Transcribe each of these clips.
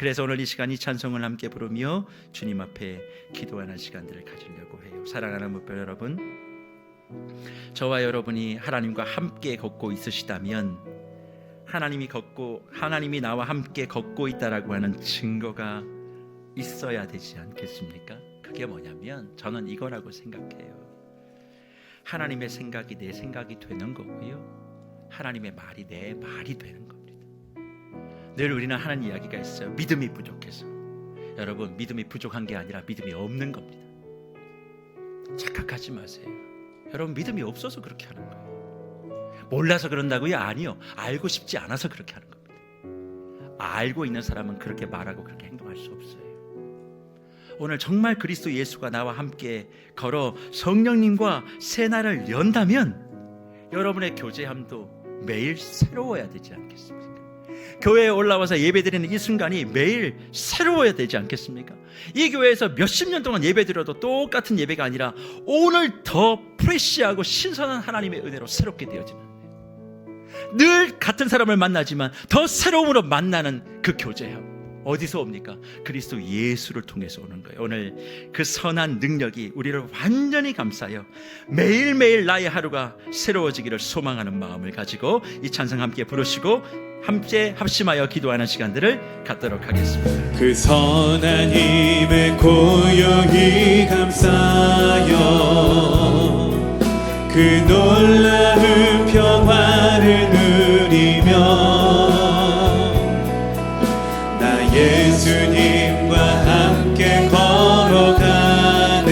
그래서 오늘 이 시간 이 찬송을 함께 부르며 주님 앞에 기도하는 시간들을 가지려고 해요. 사랑하는 목표 여러분, 저와 여러분이 하나님과 함께 걷고 있으시다면 하나님이 걷고 하나님이 나와 함께 걷고 있다라고 하는 증거가 있어야 되지 않겠습니까? 그게 뭐냐면 저는 이거라고 생각해요. 하나님의 생각이 내 생각이 되는 거고요. 하나님의 말이 내 말이 되는 겁니다. 늘 우리는 하는 이야기가 있어요. 믿음이 부족해서. 여러분, 믿음이 부족한 게 아니라 믿음이 없는 겁니다. 착각하지 마세요. 여러분, 믿음이 없어서 그렇게 하는 거예요. 몰라서 그런다고요? 아니요. 알고 싶지 않아서 그렇게 하는 겁니다. 알고 있는 사람은 그렇게 말하고 그렇게 행동할 수 없어요. 오늘 정말 그리스도 예수가 나와 함께 걸어 성령님과 새 날을 연다면 여러분의 교제함도 매일 새로워야 되지 않겠습니까? 교회에 올라와서 예배드리는 이 순간이 매일 새로워야 되지 않겠습니까? 이 교회에서 몇십 년 동안 예배드려도 똑같은 예배가 아니라 오늘 더 프레시하고 신선한 하나님의 은혜로 새롭게 되어지는 늘 같은 사람을 만나지만 더 새로움으로 만나는 그 교제함 어디서 옵니까? 그리스도 예수를 통해서 오는 거예요. 오늘 그 선한 능력이 우리를 완전히 감싸요. 매일매일 나의 하루가 새로워지기를 소망하는 마음을 가지고 이 찬송 함께 부르시고 함께 합심하여 기도하는 시간들을 갖도록 하겠습니다. 그 선한 힘에 고요히 감싸여 그 놀라운 평화를 누리며 나 예수님과 함께 걸어가네.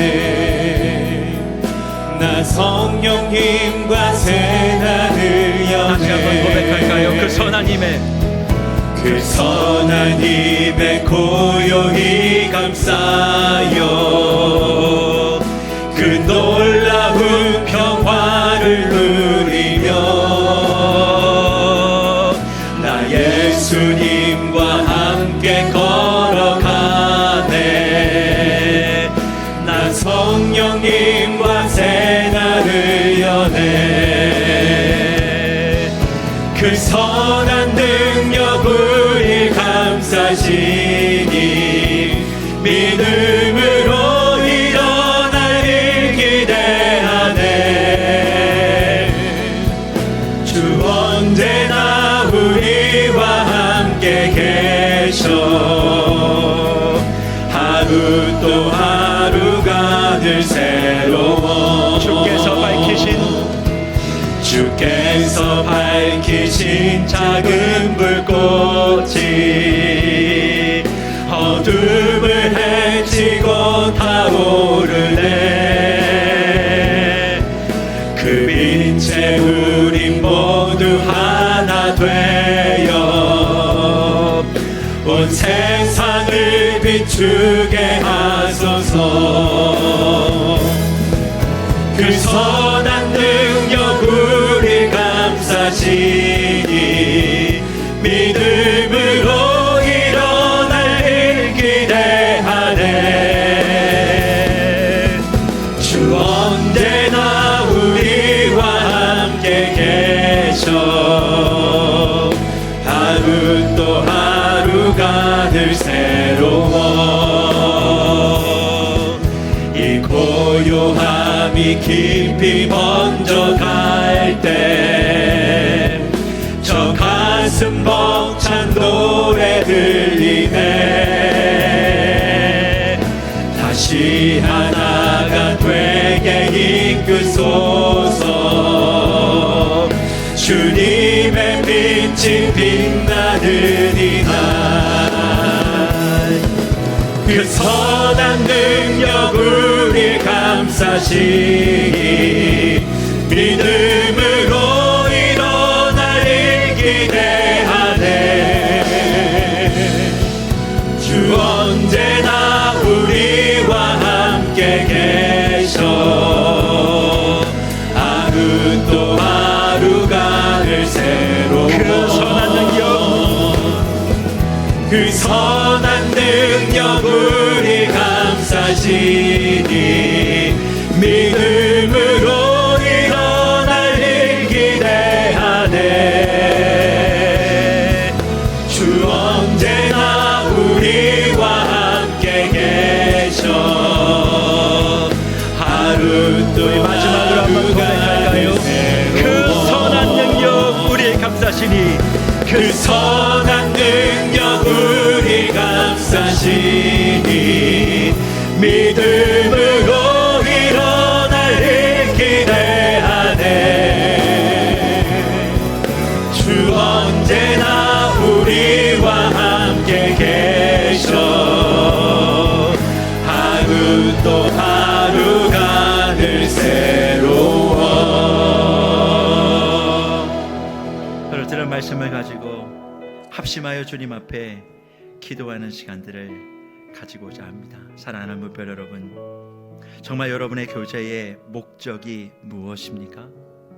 나 성령님과 새날을 다시 한번 고백할까요? 그 여네 선한 힘에. 그 선한 힘에 고요히 감싸여 그놀 선한 능력 우리 감싸시니 믿음으로 일어날 일 기대하네. 주 언제나 우리와 함께 계셔. 하루 또 하루가 늘새 밝히신 작은 불꽃이 어둠을 헤치고 타오르네. 그 빛에 우린 모두 하나 되어 온 세상을 비추게 하소서. 그선 고요함이 깊이 먼저 갈 때 저 가슴 벅찬 노래 들리네. 다시 하나가 되게 이끄소서. 주님의 빛이 빛나는 이날 그 선한 능력 우리 감싸시니 믿음 새로워 오늘 들은 말씀을 가지고 합심하여 주님 앞에 기도하는 시간들을 가지고자 합니다. 사랑하는 무별 여러분, 정말 여러분의 교제의 목적이 무엇입니까?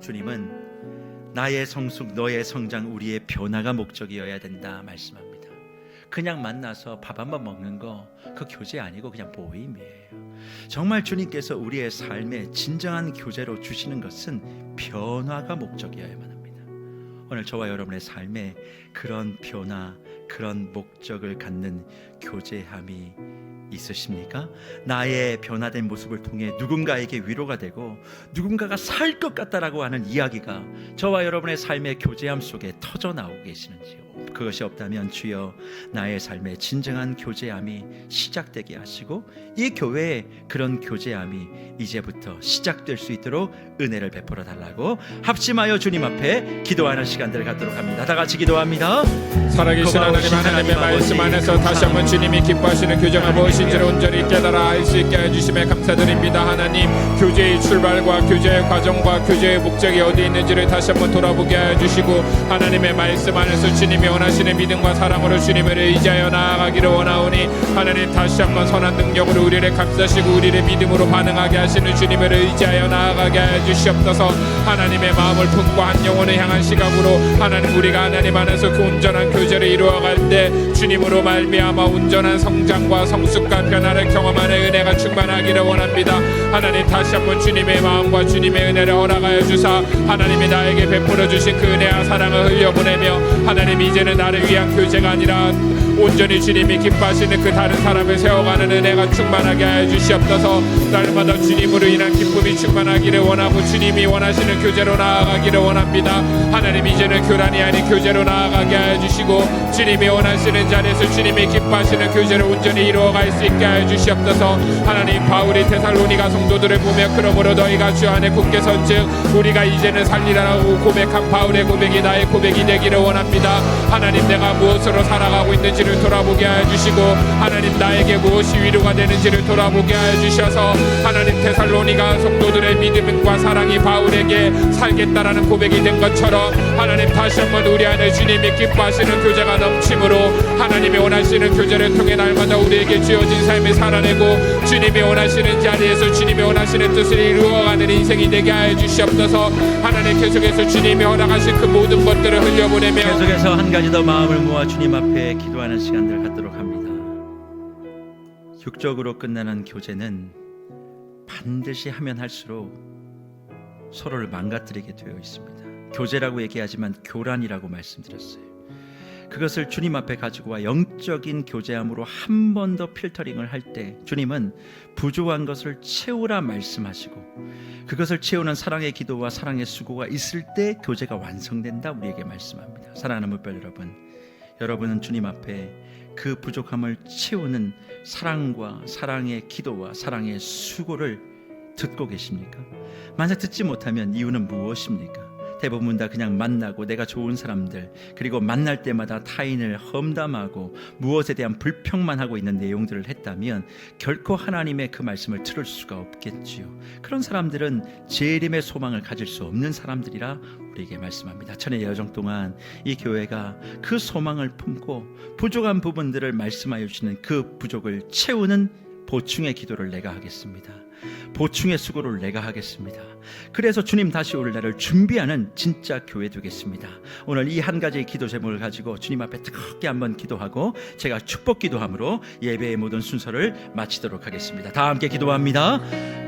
주님은 나의 성숙, 너의 성장, 우리의 변화가 목적이어야 된다 말씀합니다. 그냥 만나서 밥 한 번 먹는 거 그 교제 아니고 그냥 모임이에요. 정말 주님께서 우리의 삶에 진정한 교제로 주시는 것은 변화가 목적이어야만 합니다. 오늘 저와 여러분의 삶에 그런 변화, 그런 목적을 갖는 교제함이 있으십니까? 나의 변화된 모습을 통해 누군가에게 위로가 되고 누군가가 살 것 같다라고 하는 이야기가 저와 여러분의 삶의 교제함 속에 터져 나오고 계시는지요? 그것이 없다면 주여 나의 삶의 진정한 교제함이 시작되게 하시고 이 교회에 그런 교제함이 이제부터 시작될 수 있도록 은혜를 베풀어 달라고 합심하여 주님 앞에 기도하는 시간들을 갖도록 합니다. 다 같이 기도합니다. 살아계신 하나님 하나님의 하나님 말씀 안에서 다시 한번 주님이 기뻐하시는 교제가 무엇인지를 온전히 깨달아 알 수 있게 해주심에 감사드립니다 하나님 교제의 출발과 교제의 과정과 교제의 목적이 어디 있는지를 다시 한번 돌아보게 해주시고 하나님의 말씀 안에서 주님이 원하시는 믿음과 사랑으로 주님을 의지하여 나아가기를 원하오니 하나님 다시 한번 선한 능력으로 우리를 감싸시고 우리를 믿음으로 반응하게 하시는 주님을 의지하여 나아가게 해주시옵소서. 하나님의 마음을 품고 한 영혼을 향한 시각으로 하나님 우리가 하나님 안에서 그 온전한 교제를 이루어갈 때 주님으로 말미암아 온전한 성장과 성숙과 변화를 경험하는 은혜가 충만하기를 원합니다. 하나님 다시 한번 주님의 마음과 주님의 은혜를 허락하여 주사 하나님이 나에게 베풀어 주신 그 은혜와 사랑을 흘려보내며 하나님 이제는 나를 위한 교제가 아니라 온전히 주님이 기뻐하시는 그 다른 사람을 세워가는 은혜가 충만하게 하여 주시옵소서. 날마다 주님으로 인한 기쁨이 충만하기를 원하고 주님이 원하시는 교제로 나아가기를 원합니다. 하나님 이제는 교란이 아닌 교제로 나아가게 하여 주시고 주님이 원하시는 자리에서 주님이 기뻐하시는 교제를 온전히 이루어갈 수 있게 하여 주시옵소서. 하나님 바울이 테살로니가 성도들을 보며 그러므로 너희가 주 안에 굳게 선즉 우리가 이제는 살리라고 고백한 바울의 고백이 나의 고백이 되기를 원합니다. 하나님 내가 무엇으로 살아가고 있 는지를 돌아보게 하여 주시고 하나님 나에게 무엇이 위로가 되는지를 돌아보게 하여 주셔서 하나님 테살로니가 성도들의 믿음과 사랑이 바울에게 살겠다라는 고백이 된 것처럼 하나님 다시 한번 우리 안에 주님이 기뻐하시는 교제가 넘침으로 하나님이 원하시는 교제를 통해 날마다 우리에게 주어진 삶을 살아내고 주님이 원하시는 자리에서 주님이 원하시는 뜻을 이루어가는 인생이 되게 하여 주시옵소서. 하나님 계속해서 주님이 허락하신 그 모든 것들을 흘려보내며 계속해서 한 가지 더 마음을 모아 주님 앞에 기도하는 시간들을 갖도록 합니다. 육적으로 끝나는 교제는 반드시 하면 할수록 서로를 망가뜨리게 되어 있습니다. 교제라고 얘기하지만 교란이라고 말씀드렸어요. 그것을 주님 앞에 가지고 와 영적인 교제함으로 한 번 더 필터링을 할 때 주님은 부족한 것을 채우라 말씀하시고 그것을 채우는 사랑의 기도와 사랑의 수고가 있을 때 교제가 완성된다 우리에게 말씀합니다. 사랑하는 무별 여러분, 여러분은 주님 앞에 그 부족함을 채우는 사랑과 사랑의 기도와 사랑의 수고를 듣고 계십니까? 만약 듣지 못하면 이유는 무엇입니까? 대부분 다 그냥 만나고 내가 좋은 사람들 그리고 만날 때마다 타인을 험담하고 무엇에 대한 불평만 하고 있는 내용들을 했다면 결코 하나님의 그 말씀을 들을 수가 없겠지요. 그런 사람들은 재림의 소망을 가질 수 없는 사람들이라 우리에게 말씀합니다. 천의 여정 동안 이 교회가 그 소망을 품고 부족한 부분들을 말씀하여 주시는 그 부족을 채우는 보충의 기도를 내가 하겠습니다. 보충의 수고를 내가 하겠습니다. 그래서 주님 다시 올 날을 준비하는 진짜 교회 되겠습니다. 오늘 이 한 가지의 기도 제목을 가지고 주님 앞에 뜨겁게 한번 기도하고 제가 축복 기도함으로 예배의 모든 순서를 마치도록 하겠습니다. 다 함께 기도합니다.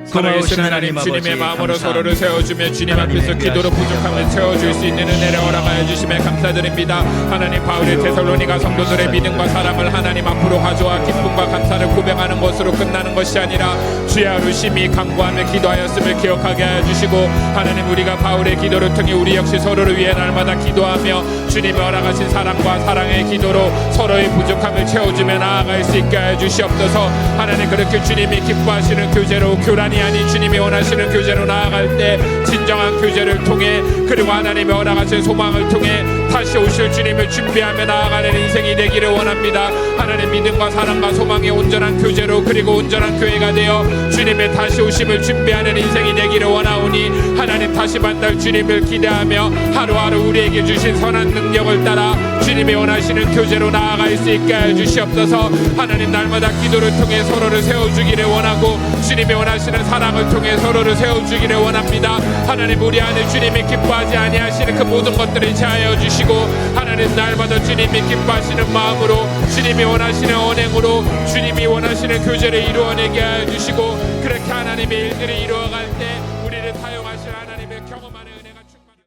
살아계신 하나님 주님의 마음으로 서로를 세워주며 주님 앞에서 기도로 부족함을 채워줄 수 있는 은혜를 허락하여 주심에 감사드립니다 하나님 바울의 테살로니가 성도들의 믿음과 사랑을 하나님 앞으로 가져와 기쁨과 감사를 고백하는 것으로 끝나는 것이 아니라 주의 하루 심히 간구하며 기도하였음을 기억하게 하여 주시고 하나님 우리가 바울의 기도를 통해 우리 역시 서로를 위해 날마다 기도하며 주님이 허락하신 사랑과 사랑의 기도로 서로의 부족함을 채워주며 나아갈 수 있게 하여 주시옵소서. 하나님 그렇게 주님이 기뻐하시는 교제로 교란이 아닌 주님이 원하시는 교제로 나아갈 때 진정한 교제를 통해 그리고 하나님이 허락하신 소망을 통해 다시 오실 주님을 준비하며 나아가는 인생이 되기를 원합니다. 하나님 믿음과 사랑과 소망의 온전한 교제로 그리고 온전한 교회가 되어 주님의 다시 오심을 준비하는 인생이 되기를 원하오니 하나님 다시 만날 주님을 기대하며 하루하루 우리에게 주신 선한 능력을 따라 주님이 원하시는 교제로 나아갈 수 있게 해 주시옵소서 하나님 날마다 기도를 통해 서로를 세워주기를 원하고 주님이 원하시는 사랑을 통해 서로를 세워주기를 원합니다. 하나님 우리 안에 주님이 기뻐하지 아니하시는 그 모든 것들을 제하여 주시고 하나님 날마다 주님이 기뻐하시는 마음으로 주님이 원하시는 언행으로 주님이 원하시는 교제를 이루어내게 해 주시고 그렇게 하나님의 일들을 이루어갈 때